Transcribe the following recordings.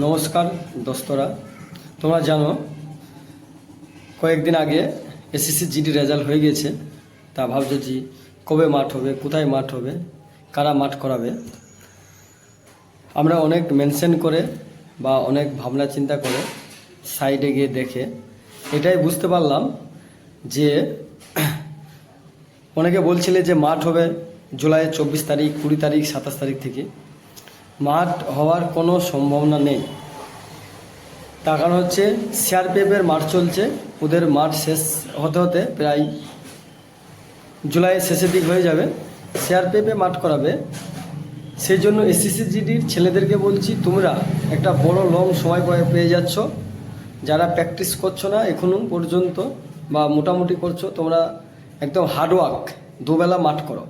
নমস্কার দোস্তরা, তোমরা জানো, কয়েকদিন আগে এসএসসি জিডি রেজাল্ট হয়ে গেছে তা ভাবছ যে কবে মাঠ হবে, কোথায় মাঠ হবে, কারা মাঠ করাবে? আমরা অনেক মেনশন করে বা অনেক ভাবনা চিন্তা করে সাইডে গিয়ে দেখে এটাই বুঝতে পারলাম যে অনেকে বলছিলে যে মাঠ হবে জুলাই চব্বিশ তারিখ, কুড়ি তারিখ, সাতাশ তারিখ থেকে। মাঠ হওয়ার কোনো সম্ভাবনা নেই। তার কারণ হচ্ছে সিআরপিএফের মাঠ চলছে, ওদের মাঠ শেষ হতে হতে প্রায় জুলাইয়ের শেষের দিক হয়ে যাবে। সিআরপিএফে মাঠ করাবে। সেই জন্য এসসিসি জিডির ছেলেদেরকে বলছি, তোমরা একটা বড় লং সময় পেয়ে যাচ্ছ। যারা প্র্যাকটিস করছ না এখনও পর্যন্ত বা মোটামুটি করছ, তোমরা একদম হার্ডওয়ার্ক দুবেলা মাঠ করো।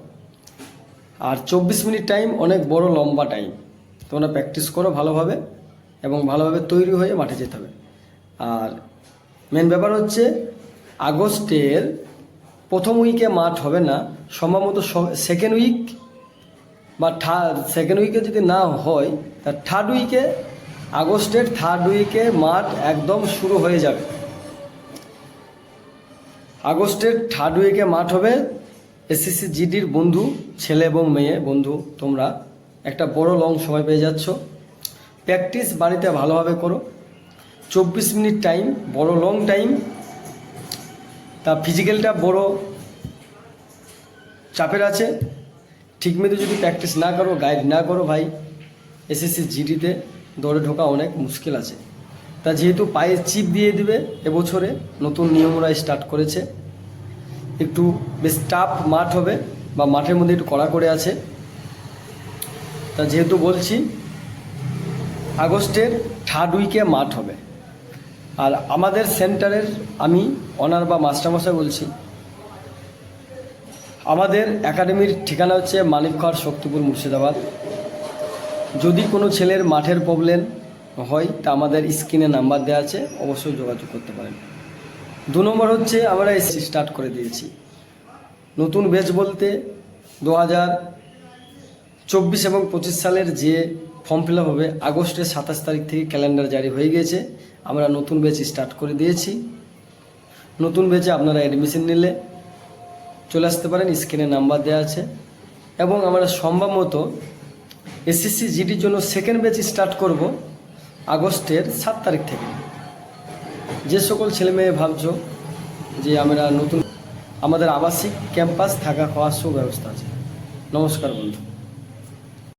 আর চব্বিশ মিনিট টাইম অনেক বড় লম্বা টাইম তোমরা প্র্যাকটিস করো ভালোভাবে এবং ভালোভাবে তৈরি হয়ে মাঠে যেতে হবে। আর মেন ব্যাপার হচ্ছে আগস্টের প্রথম উইকে মাঠ হবে না, সম্ভবত সেকেন্ড উইক বা সেকেন্ড উইকে যদি না হয়, তা থার্ড উইকে আগস্টের থার্ড উইকে মাঠ একদম শুরু হয়ে যাবে। আগস্টের থার্ড উইকে মাঠ হবে এসএসসি জিডির বন্ধু, ছেলে এবং মেয়ে বন্ধু, তোমরা। একটা বড় লং সময় পেয়ে যাচ্ছ। প্র্যাকটিস বাড়িতে ভালোভাবে করো। চব্বিশ মিনিট টাইম বড় লং টাইম তা ফিজিক্যালটা বড় চাপের আছে। ঠিক মতো যদি প্র্যাকটিস না করো গাইড না করো ভাই এসএসসি জিডিতে দৌড়ে ঢোকা অনেক মুশকিল আছে। তা যেহেতু পায়ে চিপ দিয়ে দিবে, এবছরে নতুন নিয়মরা স্টার্ট করেছে। একটু বেশ টাফ মাঠ হবে বা মাঠের মধ্যে একটু কড়া করে আছে। তা যেহেতু বলছি, আগস্টের থার্ড উইকে মাঠ হবে। আর আমাদের সেন্টারের আমি অনার বা মাস্টারমশাই বলছি, আমাদের একাডেমির ঠিকানা হচ্ছে মানিকখড় শক্তিপুর মুর্শিদাবাদ। যদি কোনো ছেলের মাঠের প্রবলেম হয়, তা আমাদের স্ক্রিনে নাম্বার দেওয়া আছে, অবশ্যই যোগাযোগ করতে পারেন। দু নম্বর হচ্ছে আমরা এসি স্টার্ট করে দিয়েছি। নতুন ব্যাচ বলতে দু হাজার চব্বিশ এবং পঁচিশ সালের যে ফর্ম ফিল হবে, আগস্টের সাতাশ তারিখ থেকে ক্যালেন্ডার জারি হয়ে গিয়েছে। আমরা নতুন ব্যাচ স্টার্ট করে দিয়েছি। নতুন ব্যাচে আপনারা অ্যাডমিশন নিলে চলে আসতে পারেন স্ক্রিনে নাম্বার দেওয়া আছে। এবং আমরা সম্ভব মতো এসএসসি জিডির জন্য সেকেন্ড ব্যাচ স্টার্ট করব আগস্টের সাত তারিখ থেকে। যে সকল ছেলে মেয়ে ভাবছ যে আমরা নতুন, আমাদের আবাসিক ক্যাম্পাস থাকা খাওয়ার সুব্যবস্থা আছে। নমস্কার বন্ধু।